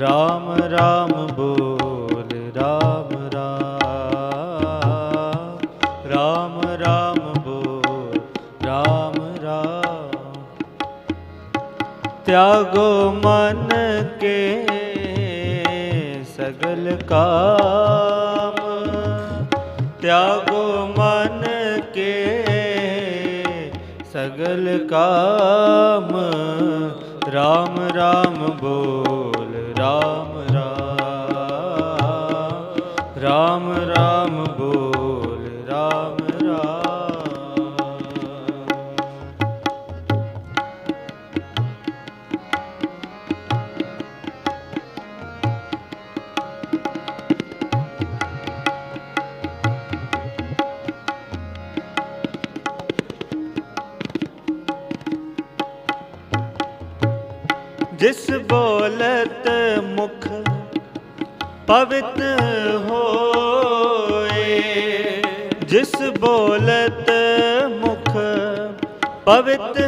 ਰਾਮ ਰਾਮ ਬੋਲ, ਰਾਮ ਰਾਮ ਰਾਮ ਰਾਮ ਬੋਲ, ਰਾਮ ਰਾਮ। ਤਿਆਗੋ ਮਨ ਕੇ ਸਗਲ ਕਾਮ, ਤਿਆਗੋ ਮਨ ਕੇ ਸਗਲ ਕਾਮ, ਰਾਮ ਰਾਮ ਬੋਲ। ਰਾਮ ਰਾਮ ਰਾਮ ਰਾਮ ਬੋਲ ਰਾਮ। ਜਿਸ ਬੋਲਤ ਮੁਖ ਪਵਿੱਤ ਹੋਏ। ਜਿਸ ਬੋਲਤ ਮੁਖ ਪਵਿੱਤ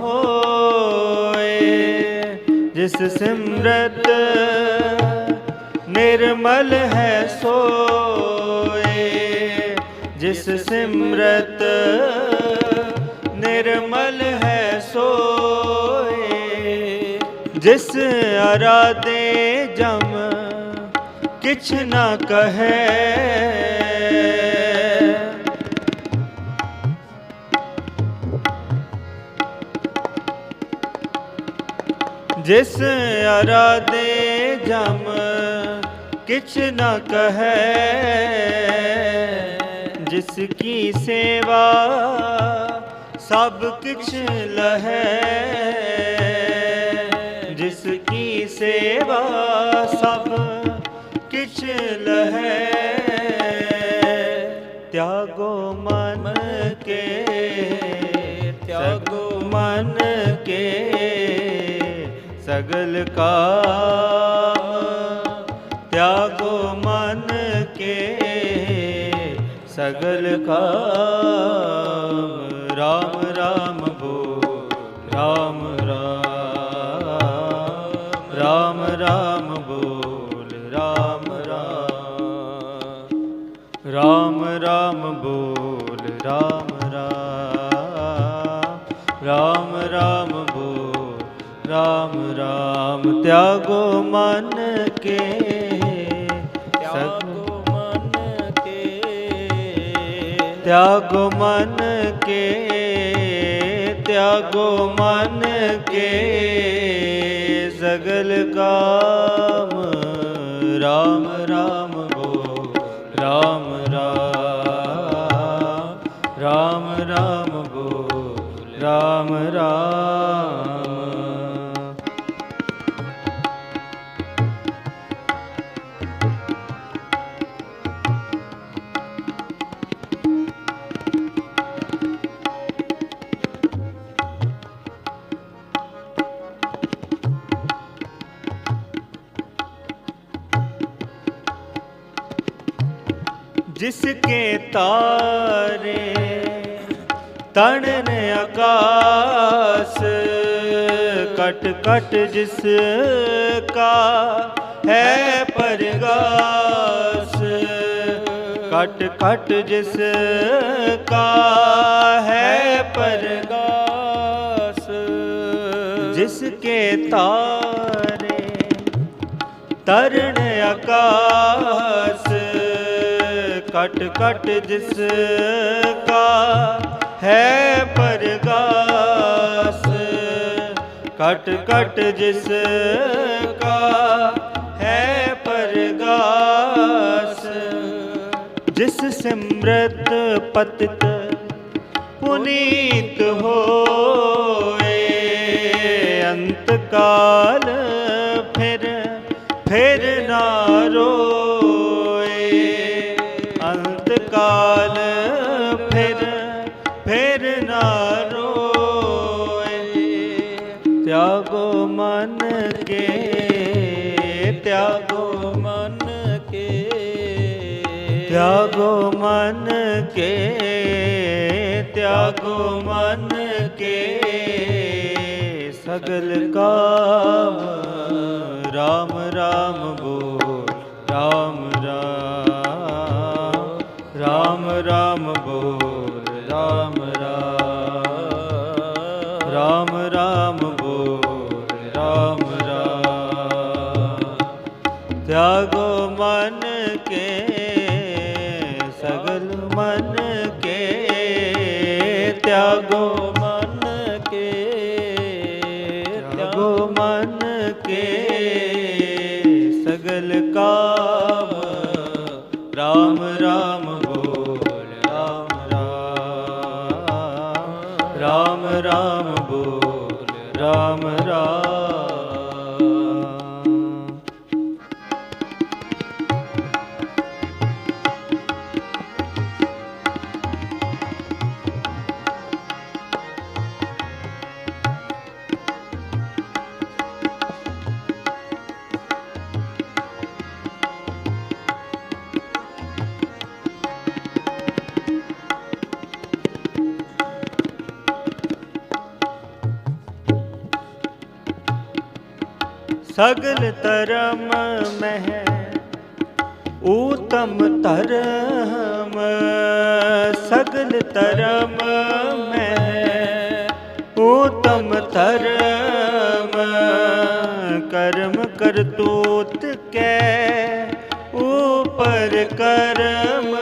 ਹੋਏ। ਜਿਸ ਸਿਮਰਤ ਨਿਰਮਲ ਹੈ ਸੋਏ। ਜਿਸ ਸਿਮਰਤ ਨਿਰਮਲ ਹੈ ਸੋਏ। ਜਿਸ ਅਰਾਦੇ ਜਮ ਕਿਛ ਨਾ ਕਹੈ। ਜਿਸ ਅਰਾਦੇ ਜਮ ਕਿਛ ਨ ਕਹੈ, ਜਿਸ ਕੀ ਸੇਵਾ ਸਭ ਕਿਛ ਲਹੈ। ਜਿਸ ਕੀ ਸੇਵਾ ਸਭ ਕਿਛ ਲਹੈ। ਤਿਆਗੋ ਮਨ ਕੇ, ਤਿਆਗੋ ਮਨ ਕੇ, ਸਗਲ ਕਾਮ ਤਿਆਗੋ ਮਨ ਕੇ, ਸਗਲ ਕਾਮ। ਰਾਮ ਰਾਮ ਬੋਲ ਰਾਮ ਰਾਮ। ਰਾਮ ਬੋਲ ਰਾਮ ਰਾਮ ਰਾਮ ਰਾਮ ਬੋਲ ਰਾਮ ਰਾਮ। ਤਿਆਗੋ ਮਨ ਕੇ ਤਿਆਗੋ ਮਨ ਕੇ। ਤਿਆਗੋ ਮਨ ਕੇ ਤਿਆਗੋ ਮਨ ਕੇ। ਸਗਲ ਕਾਮ ਰਾਮ ਰਾਮ ਰਾਮ ਰਾਮ ਬੋਲ ਰਾਮ ਰਾਮ ਤਣਨ ਆਕਾਸ, ਕਟ ਕਟ ਜਿਸ ਕਾ ਹੈ ਪਰਗਾਸ, ਕਟ ਕਟ ਜਿਸ ਕਾ ਹੈ ਪਰਗਾਸ। ਜਿਸ ਕੇ ਤਾਰੇ ਤਰਨ ਆਕਾਸ, ਕਟ ਕਟ ਜਿਸ ਕਾ ਹੈ ਪਰਗਾਸ। ਕਟ ਕਟ ਜਿਸ ਕਾ ਹੈ ਪਰਗਾਸ। ਜਿਸ ਸਿਮਰਤ ਪਤਿਤ ਪੁਨੀਤ ਹੋਏ, ਅੰਤ ਕਾਲ ਫਿਰ ਫਿਰ ਨਾ ਰੋਏ। ਅੰਤ ਕਾਲ ਫਿਰ त्यागो मन के त्यागो मन के सगल काम राम राम बोल राम राम राम राम बोल राम राम राम राम बोल राम राम त्यागो मन के ਤਿਆਗੋ ਮਨ ਕੇ ਤਿਆਗੋ ਮਨ ਕੇ, ਸਗਲ ਕਾਮ, ਰਾਮ ਰਾਮ ਬੋਲ, ਰਾਮ ਰਾਮ ਰਾਮ ਰਾਮ ਸਗਲ ਧਰਮ ਮਹਿ, ਊਤਮ ਧਰਮ, ਸਗਲ ਧਰਮ ਮਹਿ, ਊਤਮ ਧਰਮ, ਕਰਮ ਕਰਤੂਤ ਕੈ, ਉਪਰ ਕਰਮ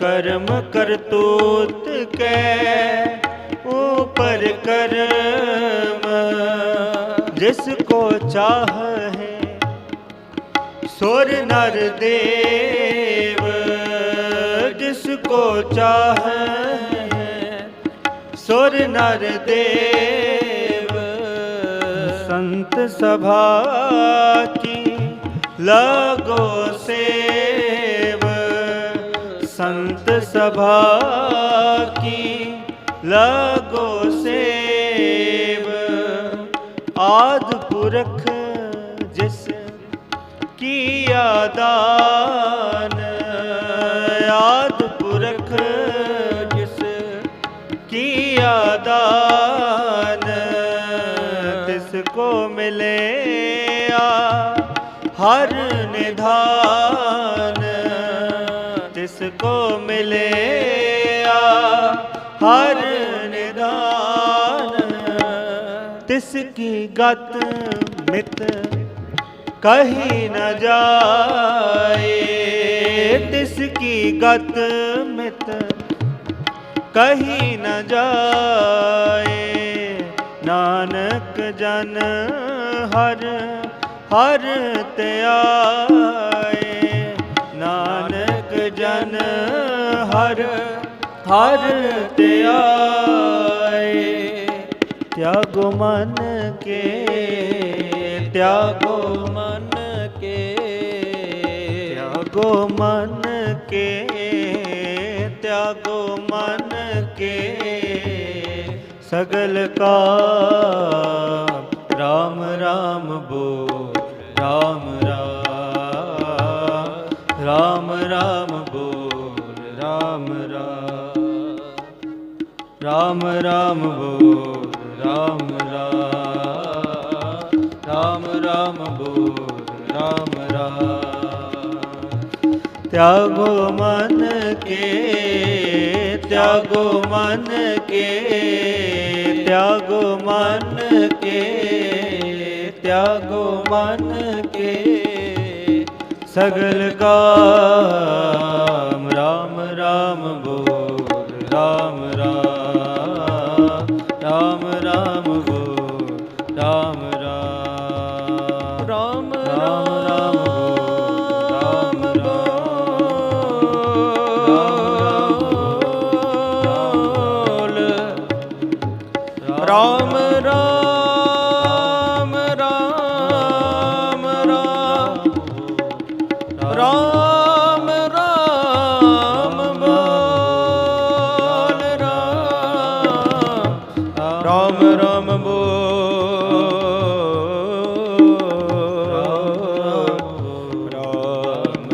ਕਰਮ ਕਰਤੂਤ ਕੈ, ਉਪਰ ਕਰਮ ਕੋ ਚਾਹੇ ਸੁਰ ਨਰ ਦੇਵ ਜਿਸ ਕੋ ਚਾਹੇ ਸੁਰ ਨਰ ਦੇਵ ਸੰਤ ਸਭਾ ਕੀ ਲਗੋ ਸੇਵ ਸੰਤ ਸਭਾ ਕੀ ਲਗੋ ਸੇਵ ਆਦ ਪੁਰਖ ਜਿਸ ਕੀਆ ਦਾਨ, ਆਦ ਪੁਰਖ ਜਿਸ ਕੀਆ ਦਾਨ, ਤਿਸ ਕੋ ਮਿਲਿਆ ਹਰ ਨਿਧਾਨ, ਤਿਸ ਕੋ ਮਿਲਿਆ ਹਰ ਨਿਧਾਨ, ਤਿਸ ਕੀ ਗਤ ਮਿਤ ਕਹੀ ਨ ਜਾਏ, ਤਿਸ ਕੀ ਗਤ ਮਿਤ ਕਹੀ ਨ ਜਾਏ। ਨਾਨਕ ਜਨ ਹਰ ਹਰ ਧਿਆਏ ਨਾਨਕ ਜਨ ਹਰ ਹਰ ਧਿਆਏ ਤਿਆਗੋ ਮਨ ਕੇ ਤਿਆਗੋ ਮਨ ਕੇ, ਤਿਆਗੋ ਮਨ ਕੇ, ਤਿਆਗੋ ਮਨ ਕੇ, ਸਗਲ ਕਾ ਰਾਮ ਰਾਮ ਬੋਲ, ਰਾਮ ਰਾਮ ਰਾਮ ਰਾਮ ਬੋਲ, ਰਾਮ ਰਾਮ ਰਾਮ ਰਾਮ ਬੋਲ। ਰਾਮ ਰਾਮ ਬੋਲ ਰਾਮ ਰਾਮ ਤਿਆਗੋ ਮਨ ਕੇ, ਤਿਆਗੋ ਮਨ ਕੇ, ਤਿਆਗੋ ਮਨ ਕੇ, ਤਿਆਗੋ ਮਨ ਕੇ। ਸਗਲ ਕਾਮ ਰਾਮ ਰਾਮ ਬੋਲ ਰਾਮ ਰਾਮ ਰਾਮ ਰਾਮ ਬੋਲ ਰਾਮ ਰਾਮ ਰਾਮ ਬੋਲ, ਰਾਮ ਰਾਮ ਰਾਮ ਬੋਲ, ਰਾਮ ਰਾਮ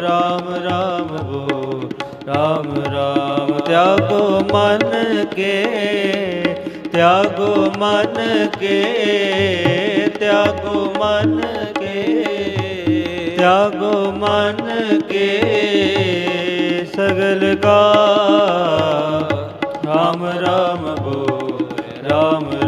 ਰਾਮ ਰਾਮ ਬੋਲ ਰਾਮ ਰਾਮ ਤਿਆਗੋ ਮਨ ਕੇ, ਤਿਆਗੋ ਮਨ ਕੇ, ਤਿਆਗੋ ਮਨ ਕੇ ਤਿਆਗੋ ਮਨ ਕੇ ਸਗਲ ਕਾ। ਰਾਮ ਰਾਮ ਬੋਲ